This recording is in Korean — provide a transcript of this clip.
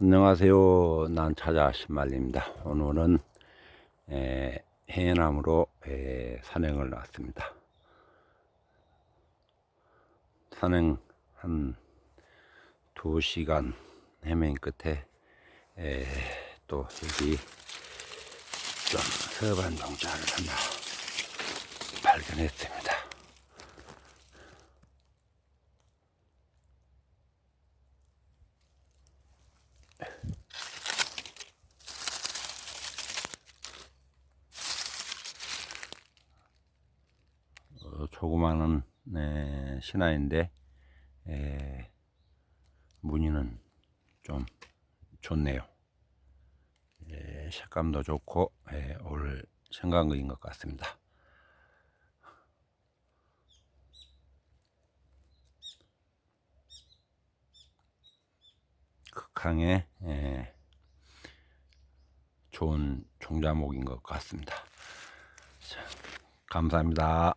안녕하세요. 난 찾아 신말입니다. 오늘은 에, 해남으로 에, 산행을 나왔습니다. 산행 한 2시간 헤맨 끝에 에, 또 여기 좀 서반 동자를 하나 발견했습니다. 조그마한 네, 신화인데 에, 무늬는 좀 좋네요. 에, 색감도 좋고 에, 올 생강인 것 같습니다. 극항의 에, 좋은 종자목인 것 같습니다. 자, 감사합니다.